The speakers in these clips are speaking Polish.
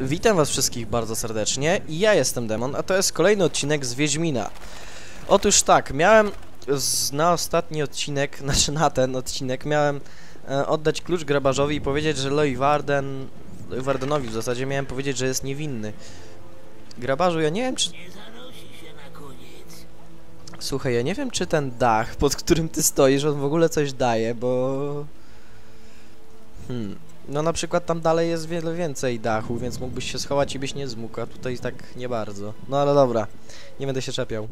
Witam was wszystkich bardzo serdecznie. Ja jestem Demon, a to jest kolejny odcinek z Wiedźmina. Otóż tak, miałem z, na ostatni odcinek, znaczy na ten odcinek, miałem e, oddać klucz grabarzowi i powiedzieć, że Loy Warden, Wardenowi w zasadzie miałem powiedzieć, że jest niewinny. Grabarzu, ja nie wiem czy... Nie zanosi się na koniec. Słuchaj, ja nie wiem czy ten dach, pod którym ty stoisz, on w ogóle coś daje, bo... Hmm. No na przykład tam dalej jest wiele więcej dachu, więc mógłbyś się schować i byś nie zmógł, a tutaj tak nie bardzo. No ale dobra, nie będę się czepiał.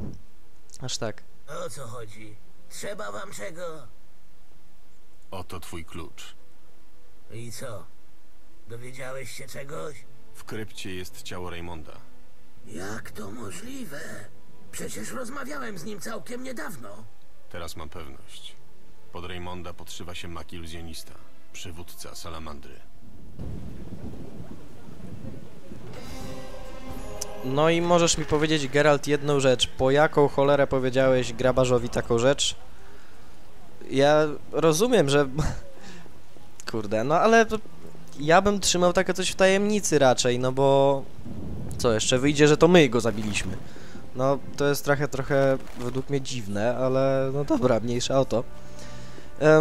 Aż tak. O co chodzi? Trzeba wam czego? Oto twój klucz. I co? Dowiedziałeś się czegoś? W krypcie jest ciało Raymonda. Jak to możliwe? Przecież rozmawiałem z nim całkiem niedawno. Teraz mam pewność. Pod Raymonda podszywa się mak iluzjonista, przywódca salamandry. No i możesz mi powiedzieć, Geralt, jedną rzecz. Po jaką cholerę powiedziałeś grabarzowi taką rzecz? Ja rozumiem, że... Kurde, no ale. Ja bym trzymał takie coś w tajemnicy raczej, no bo... Co, jeszcze wyjdzie, że to my go zabiliśmy. No, to jest trochę, trochę według mnie dziwne, ale no dobra, mniejsza o to.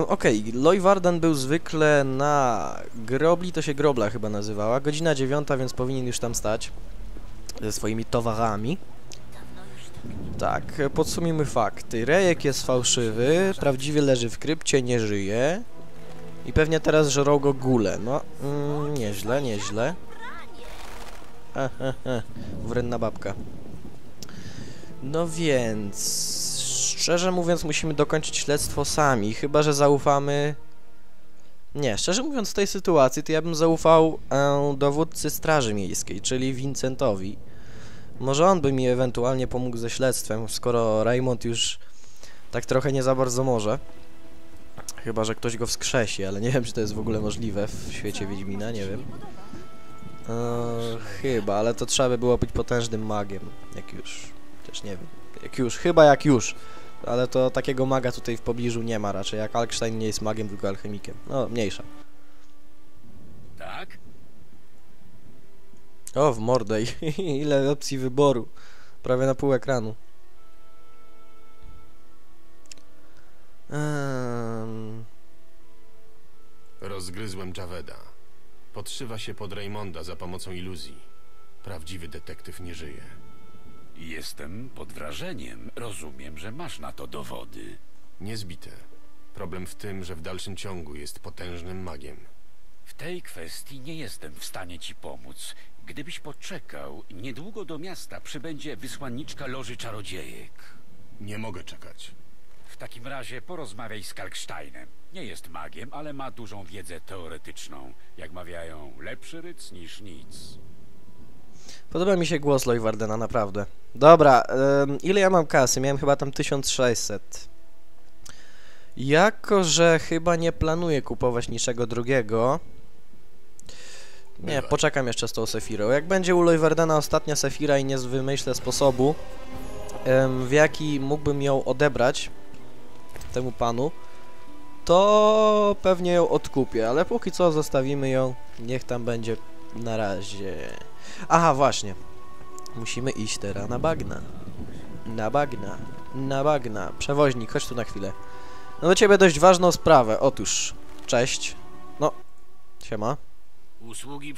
Okej, Loy Warden był zwykle na grobli, to się grobla chyba nazywała. Godzina dziewiąta, więc powinien już tam stać ze swoimi towarami. Tak, podsumujmy fakty. Rejek jest fałszywy, prawdziwie leży w krypcie, nie żyje. I pewnie teraz żerą go gule. No, mm, nieźle, nieźle. He. Wredna babka. No więc... Szczerze mówiąc, musimy dokończyć śledztwo sami, chyba że zaufamy... Nie, szczerze mówiąc, w tej sytuacji to ja bym zaufał e, dowódcy Straży Miejskiej, czyli Vincentowi. Może on by mi ewentualnie pomógł ze śledztwem, skoro Raymond już tak trochę nie za bardzo może. Chyba, że ktoś go wskrzesi, ale nie wiem, czy to jest w ogóle możliwe w świecie Wiedźmina, nie wiem. E, chyba, ale to trzeba by było być potężnym magiem, jak już. Też nie wiem. Jak już, chyba jak już. Ale to takiego maga tutaj w pobliżu nie ma raczej, jak Alkstein nie jest magiem, tylko alchemikiem. No, mniejsza. Tak? O, w mordę. Ile opcji wyboru. Prawie na pół ekranu. Ehm, Rozgryzłem Javeda. Podszywa się pod Raymonda za pomocą iluzji. Prawdziwy detektyw nie żyje. Jestem pod wrażeniem. Rozumiem, że masz na to dowody. Niezbite. Problem w tym, że w dalszym ciągu jest potężnym magiem. W tej kwestii nie jestem w stanie ci pomóc. Gdybyś poczekał, niedługo do miasta przybędzie wysłanniczka Loży Czarodziejek. Nie mogę czekać. W takim razie porozmawiaj z Kalksteinem. Nie jest magiem, ale ma dużą wiedzę teoretyczną. Jak mawiają, lepszy ryc niż nic. Podoba mi się głos Loy Wardena, naprawdę. Dobra, ile ja mam kasy? Miałem chyba tam 1600. Jako, że chyba nie planuję kupować niczego drugiego... Nie, poczekam jeszcze z tą Sefirą. Jak będzie u Loy Wardena ostatnia Sefira i nie wymyślę sposobu, w jaki mógłbym ją odebrać temu panu, to pewnie ją odkupię, ale póki co zostawimy ją, niech tam będzie na razie. Aha, właśnie. Musimy iść teraz na bagna. Na bagna. Na bagna. Przewoźnik, chodź tu na chwilę. No do ciebie dość ważną sprawę. Otóż, cześć. No, siema. Usługi.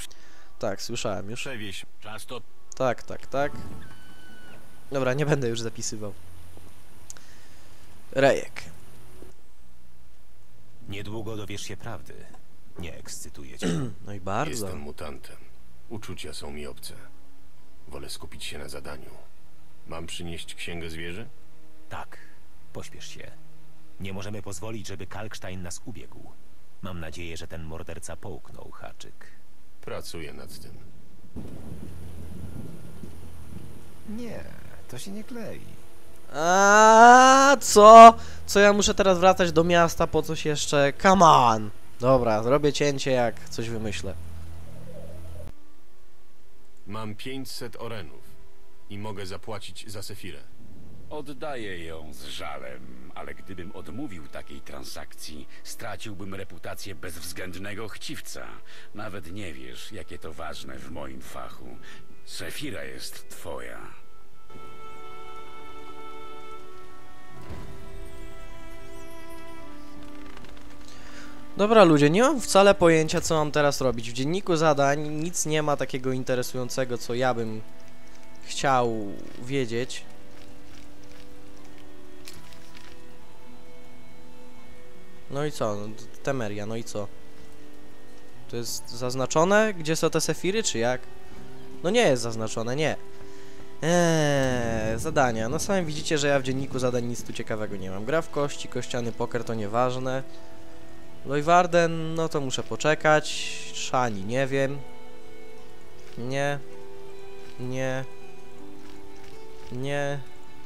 Tak, słyszałem już. Przewieź. Czas to... Tak, tak, tak. Dobra, nie będę już zapisywał. Rejek. Niedługo dowiesz się prawdy. Nie ekscytuje cię. No i bardzo. Jestem mutantem. Uczucia są mi obce. Wolę skupić się na zadaniu. Mam przynieść księgę zwierzę? tak, pośpiesz się. Nie możemy pozwolić, żeby Kalkstein nas ubiegł. Mam nadzieję, że ten morderca połknął haczyk. Pracuję nad tym. Nie, to się nie klei. A co? Co ja muszę teraz wracać do miasta po coś jeszcze? Come on! Dobra, zrobię cięcie jak coś wymyślę. Mam 500 orenów i mogę zapłacić za Sefirę. Oddaję ją z żalem, ale gdybym odmówił takiej transakcji, straciłbym reputację bezwzględnego chciwca. Nawet nie wiesz, jakie to ważne w moim fachu. Sefira jest twoja. Dobra ludzie, nie mam wcale pojęcia co mam teraz robić. W dzienniku zadań nic nie ma takiego interesującego, co ja bym chciał wiedzieć. No i co? No, Temeria, no i co? To jest zaznaczone, gdzie są te sefiry, czy jak? No nie jest zaznaczone, nie. Eee, zadania. No sami widzicie, że ja w dzienniku zadań nic tu ciekawego nie mam. Gra w kości, kościany poker to nieważne. Lojwarden, no to muszę poczekać. Szani, nie wiem. Nie. Nie. Nie.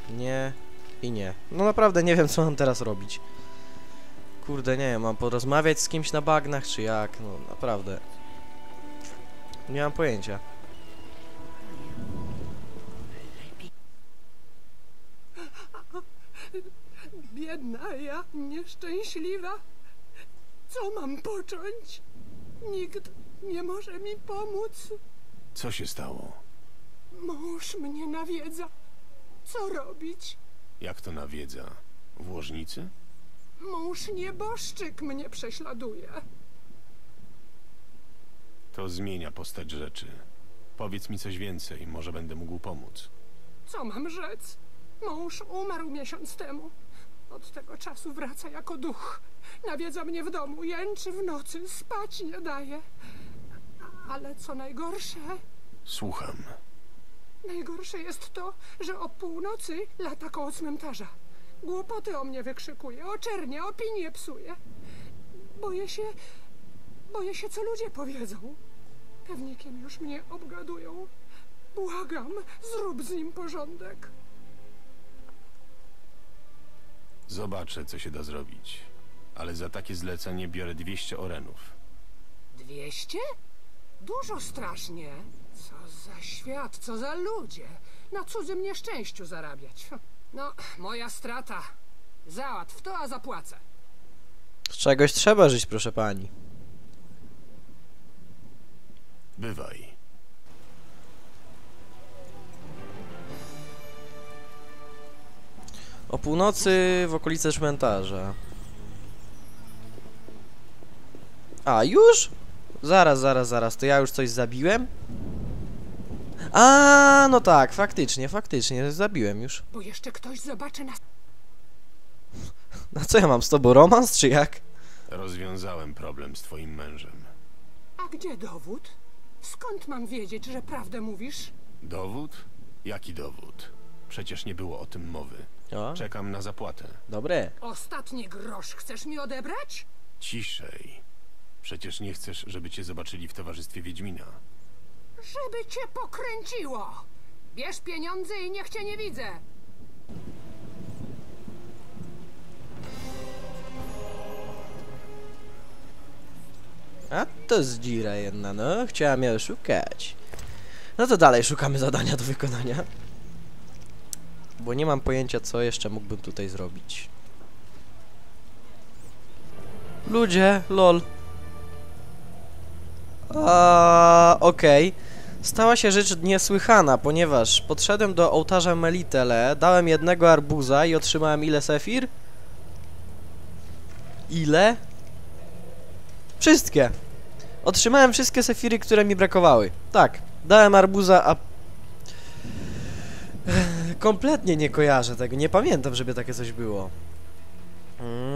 Nie. I nie. No naprawdę nie wiem, co mam teraz robić. Kurde, nie wiem, mam porozmawiać z kimś na bagnach, czy jak? No naprawdę. Nie mam pojęcia. Biedna ja, nieszczęśliwa. Co mam począć? Nikt nie może mi pomóc. Co się stało? Mąż mnie nawiedza. Co robić? Jak to nawiedza? W łożnicy? Mąż nieboszczyk mnie prześladuje. To zmienia postać rzeczy. Powiedz mi coś więcej, może będę mógł pomóc. Co mam rzec? Mąż umarł miesiąc temu. Od tego czasu wraca jako duch. Nawiedza mnie w domu, jęczy w nocy, spać nie daje. Ale co najgorsze, Słucham. Najgorsze jest to, że o północy lata koło cmentarza. Głupoty o mnie wykrzykuje, oczernia, opinię psuje. Boję się, boję się, co ludzie powiedzą. Pewnikiem już mnie obgadują. Błagam, zrób z nim porządek. Zobaczę, co się da zrobić. Ale za takie zlecenie biorę 200 orenów. Dwieście? Dużo strasznie. Co za świat, co za ludzie. Na cudzym nieszczęściu zarabiać. No, moja strata. Załatw to, a zapłacę. Z czegoś trzeba żyć, proszę pani. Bywaj. O północy w okolice cmentarza. A, już? Zaraz, zaraz, zaraz, to ja już coś zabiłem? A, no tak, faktycznie, faktycznie, zabiłem już. Bo jeszcze ktoś zobaczy nas. A co ja mam z tobą romans, czy jak? Rozwiązałem problem z twoim mężem. A gdzie dowód? Skąd mam wiedzieć, że prawdę mówisz? Dowód? Jaki dowód? Przecież nie było o tym mowy. O, Czekam na zapłatę. dobre. Ostatni grosz chcesz mi odebrać? Ciszej. Przecież nie chcesz, żeby cię zobaczyli w towarzystwie Wiedźmina. Żeby cię pokręciło! Bierz pieniądze i niech cię nie widzę! A to zdzira jedna, no, chciałam ją szukać. No to dalej szukamy zadania do wykonania. Bo nie mam pojęcia, co jeszcze mógłbym tutaj zrobić. Ludzie, lol. Okej. Stała się rzecz niesłychana, ponieważ podszedłem do ołtarza Melitele, dałem jednego arbuza i otrzymałem ile sefir? Ile? Wszystkie. Otrzymałem wszystkie sefiry, które mi brakowały. Tak, dałem arbuza, a... Kompletnie nie kojarzę tego, nie pamiętam, żeby takie coś było. Mm,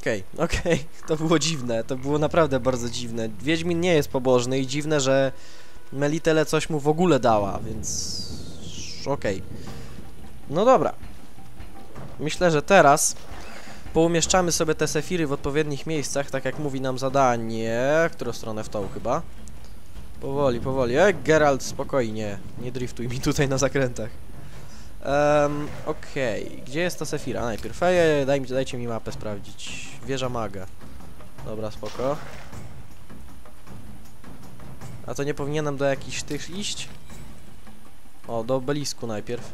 Okej, okej, to było dziwne, to było naprawdę bardzo dziwne. Wiedźmin nie jest pobożny i dziwne, że Melitele coś mu w ogóle dała, więc... Okej. No dobra. Myślę, że teraz poumieszczamy sobie te sefiry w odpowiednich miejscach, tak jak mówi nam zadanie. Którą stronę w tą chyba? Powoli, powoli. E, Geralt, spokojnie. Nie driftuj mi tutaj na zakrętach. Um, Okej, gdzie jest ta sefira? Najpierw, Ej, daj dajcie mi mapę sprawdzić. Wieża maga. Dobra, spoko. A to nie powinienem do jakichś tych iść? O, do obelisku najpierw.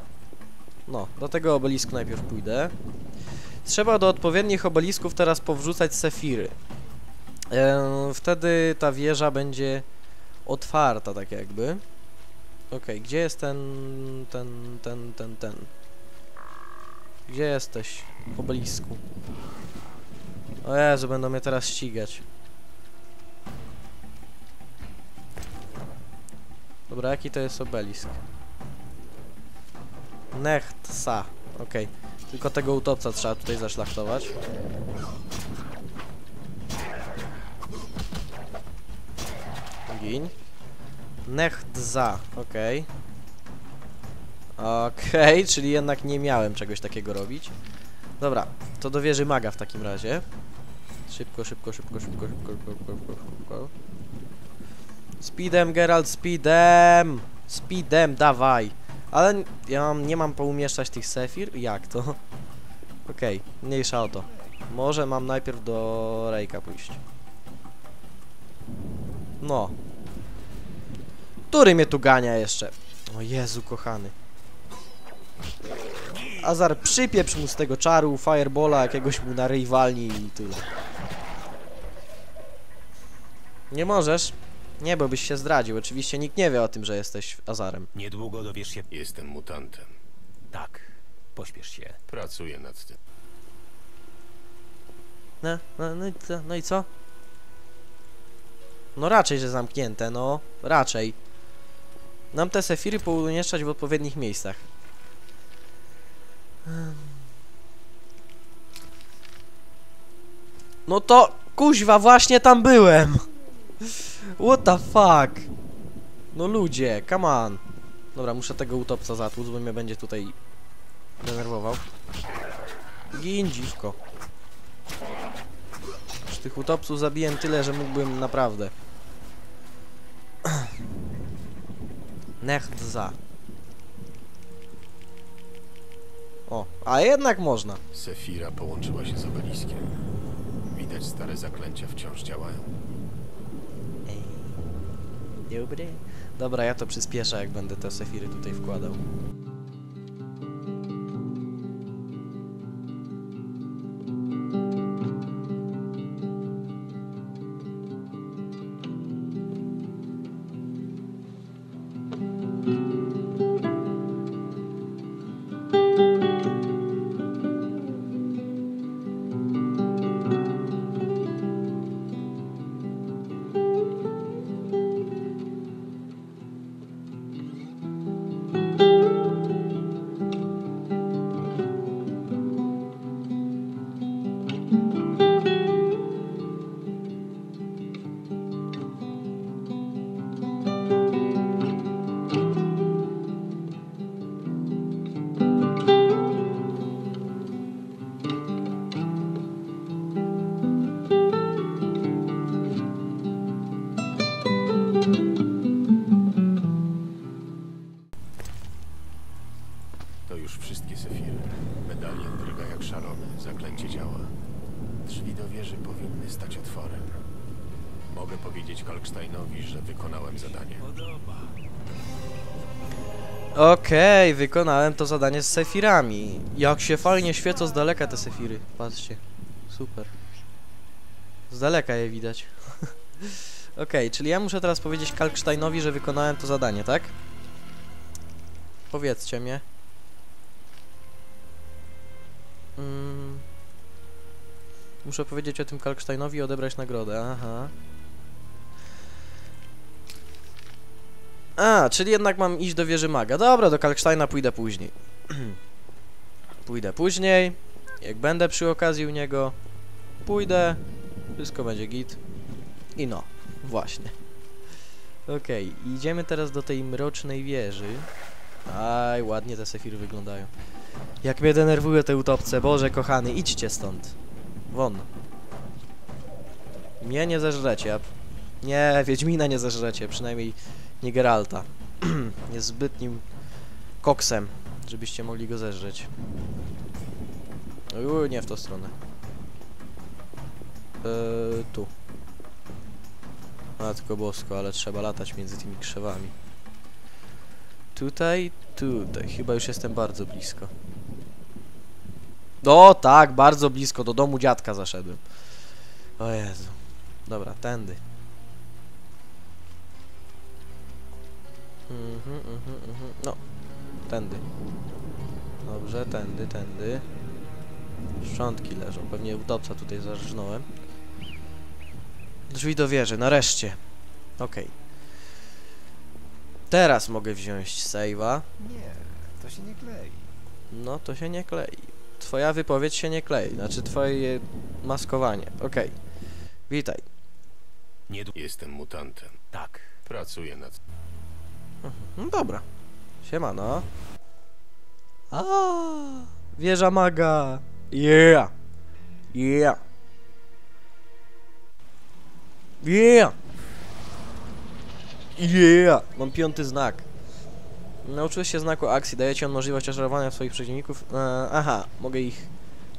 No, do tego obelisku najpierw pójdę. Trzeba do odpowiednich obelisków teraz powrzucać sefiry. Wtedy ta wieża będzie otwarta, tak jakby. Okej, gdzie jest ten, ten, ten, ten, ten? Gdzie jesteś, obelisku? O Jezu, będą mnie teraz ścigać. Dobra, jaki to jest obelisk? Nechtsa, okej. Tylko tego utopca trzeba tutaj zaszlachtować. Gin. Nechtza, okej. Okay. Okej, okay, czyli jednak nie miałem czegoś takiego robić. Dobra, to do wieży maga w takim razie. Szybko, szybko, szybko, szybko, szybko, szybko, szybko, szybko. Speedem, Geralt, speedem! Speedem, dawaj! Ale ja mam, nie mam poumieszczać tych sefir? Jak to? Okej, okay, mniejsza o to. Może mam najpierw do Rejka pójść. No, który mnie tu gania jeszcze? O Jezu, kochany. Azar, przypieprz mu z tego czaru, firebola jakiegoś mu na ryj walni i tyle. Nie możesz? Nie, bo byś się zdradził. Oczywiście nikt nie wie o tym, że jesteś Azarem. Niedługo dowiesz się... Jestem mutantem. Tak, pośpiesz się. Pracuję nad tym. No, no, no, no i co? No raczej, że zamknięte, no. Raczej. Nam te sefiry poumieszczać w odpowiednich miejscach. No to, kuźwa, właśnie tam byłem! What the fuck? No ludzie, come on. Dobra, muszę tego utopca zatłuc, bo mnie będzie tutaj denerwował. Gin, dziwko. Już tych utopców zabiłem tyle, że mógłbym naprawdę. Nechtza. O, a jednak można. Sefira połączyła się z obeliskiem. Widać stare zaklęcia wciąż działają. Ej, dobry. Dobra, ja to przyspieszę, jak będę te sefiry tutaj wkładał. Wieży powinny stać otworem. Mogę powiedzieć Kalksteinowi, że wykonałem zadanie. Okej, wykonałem to zadanie z sefirami. Jak się fajnie świecą z daleka te sefiry. Patrzcie. Super. Z daleka je widać. Okej, czyli ja muszę teraz powiedzieć Kalksteinowi, że wykonałem to zadanie, tak? Powiedzcie mnie. Mm. Muszę powiedzieć o tym Kalksteinowi i odebrać nagrodę, aha. A, czyli jednak mam iść do wieży maga. Dobra, do Kalksteina pójdę później. pójdę później. Jak będę przy okazji u niego, pójdę. Wszystko będzie git. I no, właśnie. Okej, idziemy teraz do tej mrocznej wieży. Aj, ładnie te sefiry wyglądają. Jak mnie denerwują te utopce, Boże kochany, idźcie stąd. Won. Mnie nie zeżrecie. Nie, Wiedźmina nie zeżrecie, przynajmniej nie Geralta. Jest zbytnim koksem, żebyście mogli go zeżreć. Uuu, nie w tą stronę. Eee, tu. Matko bosko, ale trzeba latać między tymi krzewami. Tutaj, tutaj. Chyba już jestem bardzo blisko. O tak, bardzo blisko. Do domu dziadka zaszedłem. O Jezu. Dobra, tędy. Mhm, mhm, mhm. No, tędy. Dobrze, tędy, tędy. Szczątki leżą. Pewnie udobca tutaj zarżnąłem. Drzwi do wieży, nareszcie. Okej. Teraz mogę wziąć save'a. Nie, to się nie klei. No to się nie klei. Twoja wypowiedź się nie klei, znaczy twoje maskowanie. Okej. Witaj. Nie Jestem mutantem. Tak. Pracuję nad... No dobra. Siemano. A, wieża maga. Yeah. Yeah. Yeah. Yeah. Mam piąty znak. Nauczyłeś się znaku akcji. Daje ci on możliwość oczarowania swoich przeciwników. E, aha, mogę ich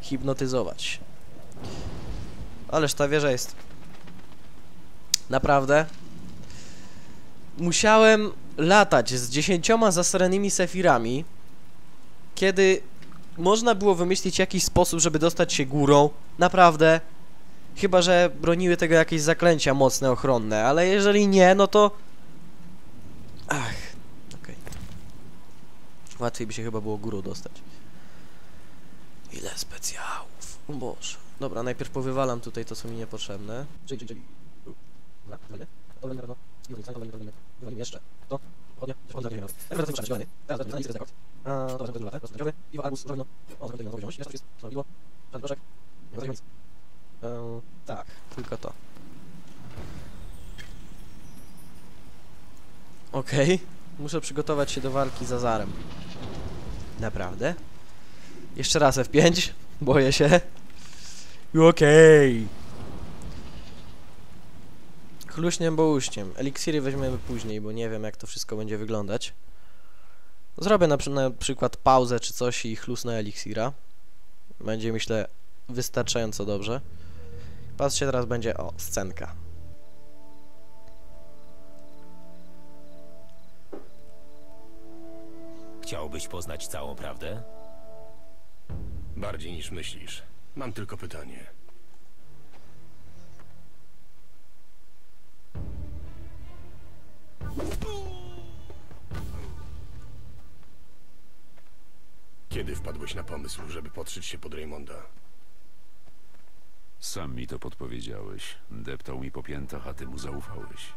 hipnotyzować. Ależ ta wieża jest... Naprawdę? Musiałem latać z dziesięcioma zasranymi sefirami, kiedy można było wymyślić jakiś sposób, żeby dostać się górą. Naprawdę. Chyba, że broniły tego jakieś zaklęcia mocne, ochronne, ale jeżeli nie, no to... Ach. Łatwiej by się chyba było górą dostać. Ile specjałów. O Boże. Dobra, najpierw powywalam tutaj to, co mi niepotrzebne. Czyli, czyli, czyli. To będzie na listę to zrobimy tego wziąć. Jeszcze jest. Co Iwo? Żaden proszek. Nie ma nic. Eee, tak, tylko to. Okej. Muszę przygotować się do walki z Azarem. Naprawdę? Jeszcze raz F5. Boję się. Okej. Chluśniem bołuśniem. Eliksiry weźmiemy później, bo nie wiem jak to wszystko będzie wyglądać. Zrobię na, na przykład pauzę czy coś i chlusnę eliksira. Będzie myślę wystarczająco dobrze. Patrzcie, teraz będzie o, scenka. Chciałbyś poznać całą prawdę? Bardziej niż myślisz. Mam tylko pytanie. Kiedy wpadłeś na pomysł, żeby podszyć się pod Raymonda? Sam mi to podpowiedziałeś. Deptał mi po piętach, a ty mu zaufałeś.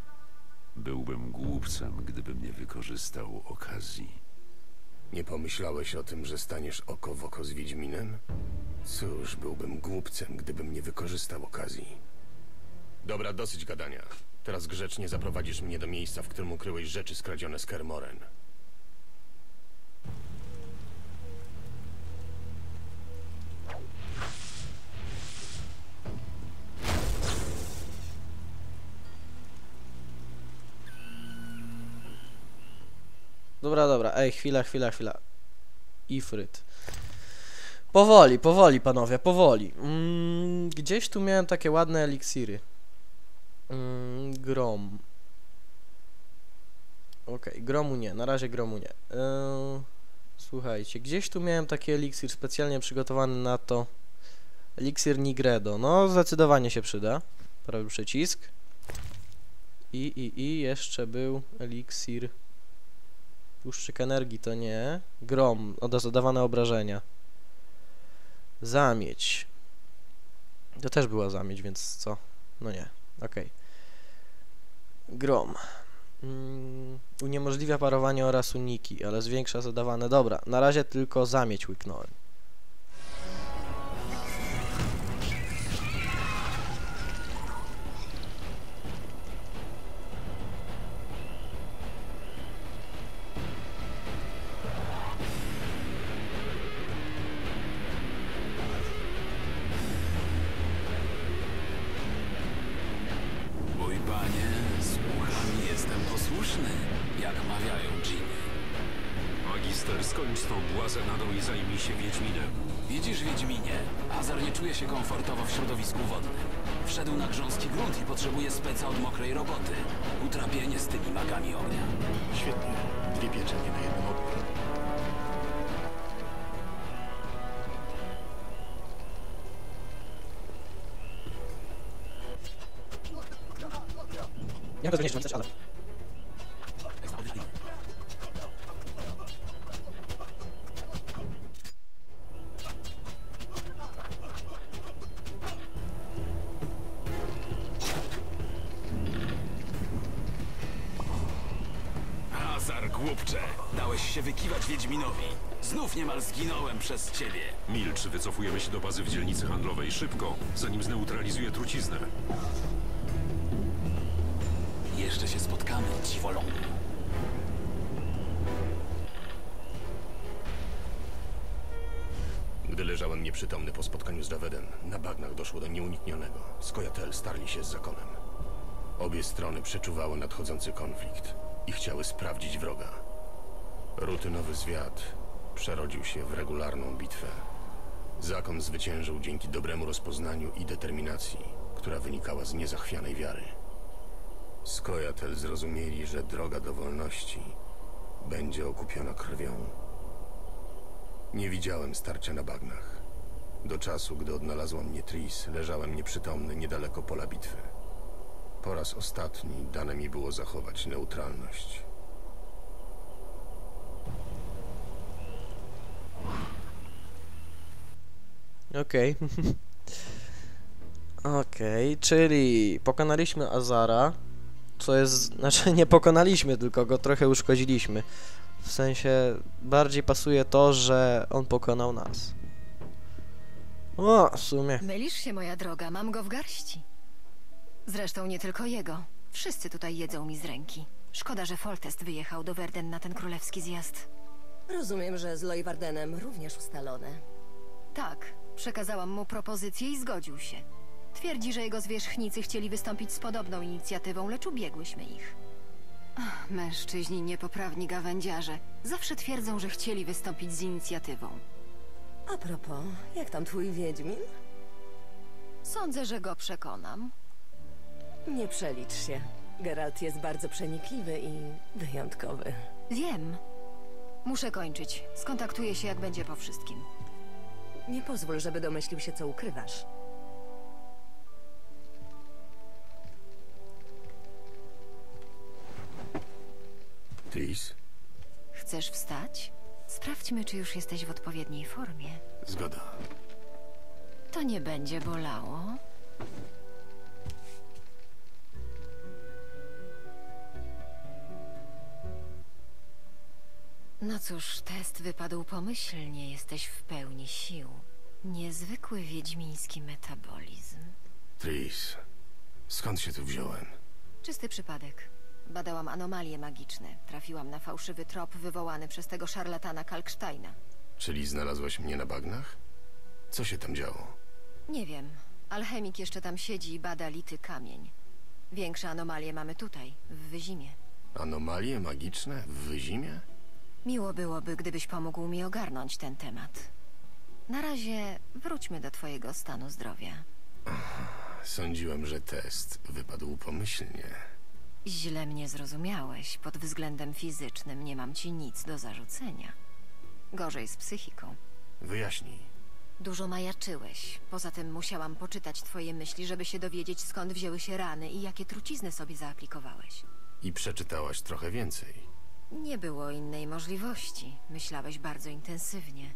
Byłbym głupcem, gdybym nie wykorzystał okazji. Nie pomyślałeś o tym, że staniesz oko w oko z Wiedźminem? Cóż, byłbym głupcem, gdybym nie wykorzystał okazji. Dobra, dosyć gadania. Teraz grzecznie zaprowadzisz mnie do miejsca, w którym ukryłeś rzeczy skradzione z Kermoren. Dobra, dobra, ej, chwila, chwila, chwila. Ifryt. Powoli, powoli, panowie, powoli. Mm, gdzieś tu miałem takie ładne eliksiry. Mm, grom. Okej, gromu nie, na razie gromu nie. Yy, słuchajcie, gdzieś tu miałem taki eliksir specjalnie przygotowany na to. Eliksir Nigredo, no zdecydowanie się przyda. Prawy przycisk. I, i, i jeszcze był eliksir... Tłuszczyk energii to nie. Grom, zadawane obrażenia. Zamieć. To też była zamieć, więc co? No nie, okej. Grom. Mm, uniemożliwia parowanie oraz uniki, ale zwiększa zadawane. Dobra, na razie tylko zamieć łyknąłem. Skończ z tą błazenadą i zajmij się Wiedźminem. Widzisz, Wiedźminie, Azar nie czuje się komfortowo w środowisku wodnym. Wszedł na grząski grunt i potrzebuje speca od mokrej roboty. Utrapienie z tymi magami ognia. Świetnie. Dwie pieczenie na jednym ogniu. Ja to nie chcesz, ale... głupcze! Dałeś się wykiwać Wiedźminowi. Znów niemal zginąłem przez ciebie. Milcz, wycofujemy się do bazy w dzielnicy handlowej. Szybko, zanim zneutralizuje truciznę. Jeszcze się spotkamy, dziwolągu. Gdy leżałem nieprzytomny po spotkaniu z Javedem, na bagnach doszło do nieuniknionego. Skojatel starli się z zakonem. Obie strony przeczuwały nadchodzący konflikt i chciały sprawdzić wroga. Rutynowy zwiat przerodził się w regularną bitwę. Zakon zwyciężył dzięki dobremu rozpoznaniu i determinacji, która wynikała z niezachwianej wiary. Skojatel zrozumieli, że droga do wolności będzie okupiona krwią. Nie widziałem starcia na bagnach. Do czasu, gdy odnalazła mnie Tris, leżałem nieprzytomny niedaleko pola bitwy. Po raz ostatni dane mi było zachować neutralność. Okej. Okej, czyli pokonaliśmy Azara, co jest, znaczy nie pokonaliśmy, tylko go trochę uszkodziliśmy. W sensie bardziej pasuje to, że on pokonał nas. O, w sumie. Mylisz się, moja droga, mam go w garści. Zresztą nie tylko jego. Wszyscy tutaj jedzą mi z ręki. Szkoda, że Foltest wyjechał do Verden na ten królewski zjazd. Rozumiem, że z Lojwardenem również ustalone. Tak, przekazałam mu propozycję i zgodził się. Twierdzi, że jego zwierzchnicy chcieli wystąpić z podobną inicjatywą, lecz ubiegłyśmy ich. Ach, mężczyźni niepoprawni gawędziarze. Zawsze twierdzą, że chcieli wystąpić z inicjatywą. A propos, jak tam twój Wiedźmin? Sądzę, że go przekonam. Nie przelicz się. Geralt jest bardzo przenikliwy i wyjątkowy. Wiem. Muszę kończyć. Skontaktuję się, jak będzie po wszystkim. Nie pozwól, żeby domyślił się, co ukrywasz. Tris? Chcesz wstać? Sprawdźmy, czy już jesteś w odpowiedniej formie. Zgoda. To nie będzie bolało. Cóż, test wypadł pomyślnie, jesteś w pełni sił. Niezwykły wiedźmiński metabolizm. Tris, skąd się tu wziąłem? Czysty przypadek. Badałam anomalie magiczne. Trafiłam na fałszywy trop wywołany przez tego szarlatana Kalksteina. Czyli znalazłaś mnie na bagnach? Co się tam działo? Nie wiem. Alchemik jeszcze tam siedzi i bada lity kamień. Większe anomalie mamy tutaj, w Wyzimie. Anomalie magiczne w Wyzimie? Miło byłoby, gdybyś pomógł mi ogarnąć ten temat. Na razie wróćmy do twojego stanu zdrowia. Sądziłem, że test wypadł pomyślnie. Źle mnie zrozumiałeś. Pod względem fizycznym nie mam ci nic do zarzucenia. Gorzej z psychiką. Wyjaśnij. Dużo majaczyłeś. Poza tym musiałam poczytać twoje myśli, żeby się dowiedzieć, skąd wzięły się rany i jakie trucizny sobie zaaplikowałeś. I przeczytałaś trochę więcej. Nie było innej możliwości. Myślałeś bardzo intensywnie.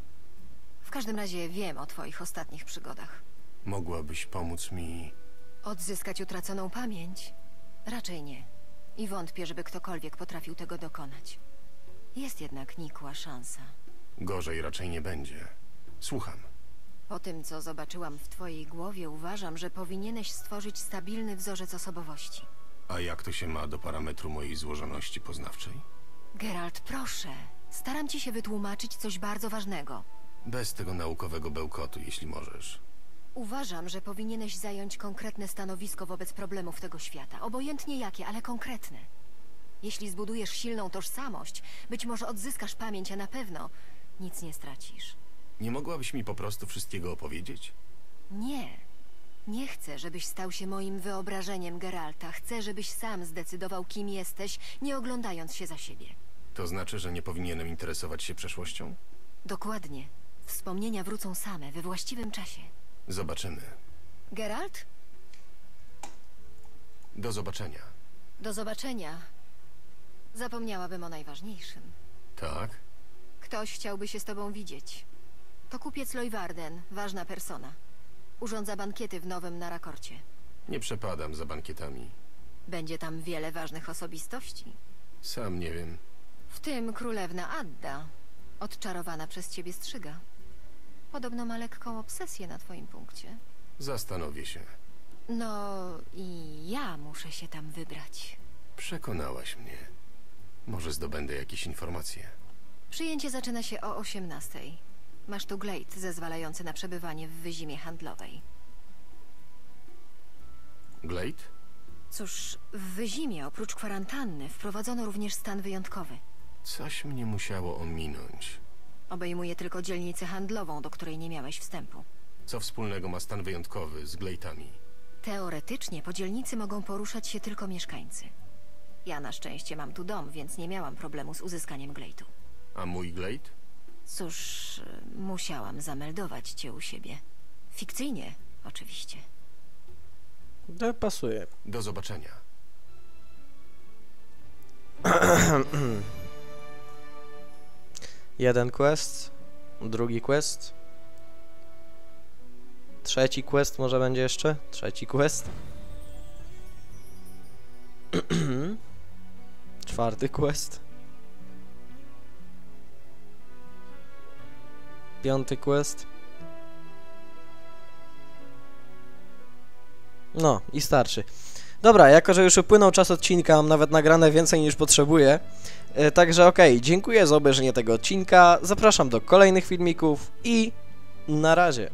W każdym razie wiem o twoich ostatnich przygodach. Mogłabyś pomóc mi... Odzyskać utraconą pamięć? Raczej nie. I wątpię, żeby ktokolwiek potrafił tego dokonać. Jest jednak nikła szansa. Gorzej raczej nie będzie. Słucham. Po tym, co zobaczyłam w twojej głowie, uważam, że powinieneś stworzyć stabilny wzorzec osobowości. A jak to się ma do parametru mojej złożoności poznawczej? Geralt, proszę. Staram ci się wytłumaczyć coś bardzo ważnego. Bez tego naukowego bełkotu, jeśli możesz. Uważam, że powinieneś zająć konkretne stanowisko wobec problemów tego świata. Obojętnie jakie, ale konkretne. Jeśli zbudujesz silną tożsamość, być może odzyskasz pamięć, a na pewno nic nie stracisz. Nie mogłabyś mi po prostu wszystkiego opowiedzieć? Nie. Nie chcę, żebyś stał się moim wyobrażeniem, Geralta. Chcę, żebyś sam zdecydował, kim jesteś, nie oglądając się za siebie. To znaczy, że nie powinienem interesować się przeszłością? Dokładnie. Wspomnienia wrócą same, we właściwym czasie. Zobaczymy. Geralt? Do zobaczenia. Do zobaczenia. Zapomniałabym o najważniejszym. Tak? Ktoś chciałby się z tobą widzieć. To kupiec Lojwarden, ważna persona. Urządza bankiety w nowym Narakorcie. Nie przepadam za bankietami. Będzie tam wiele ważnych osobistości. Sam nie wiem. W tym królewna Adda, odczarowana przez ciebie strzyga. Podobno ma lekką obsesję na twoim punkcie. Zastanowię się. No i ja muszę się tam wybrać. Przekonałaś mnie. Może zdobędę jakieś informacje. Przyjęcie zaczyna się o 18. Masz tu glejt zezwalający na przebywanie w wyzimie handlowej. Glade? Cóż, w wyzimie oprócz kwarantanny wprowadzono również stan wyjątkowy. Coś mnie musiało ominąć. Obejmuje tylko dzielnicę handlową, do której nie miałeś wstępu. Co wspólnego ma stan wyjątkowy z Glade'ami? Teoretycznie po dzielnicy mogą poruszać się tylko mieszkańcy. Ja na szczęście mam tu dom, więc nie miałam problemu z uzyskaniem glejtu. A mój Glade? Cóż, musiałam zameldować cię u siebie. Fikcyjnie, oczywiście. To pasuje. Do zobaczenia. Jeden quest, drugi quest. Trzeci quest może będzie jeszcze? Trzeci quest. Czwarty quest. Piąty quest. No i starczy. Dobra, jako że już upłynął czas odcinka, mam nawet nagrane więcej niż potrzebuję. E, Także okej, dziękuję za obejrzenie tego odcinka. Zapraszam do kolejnych filmików i na razie.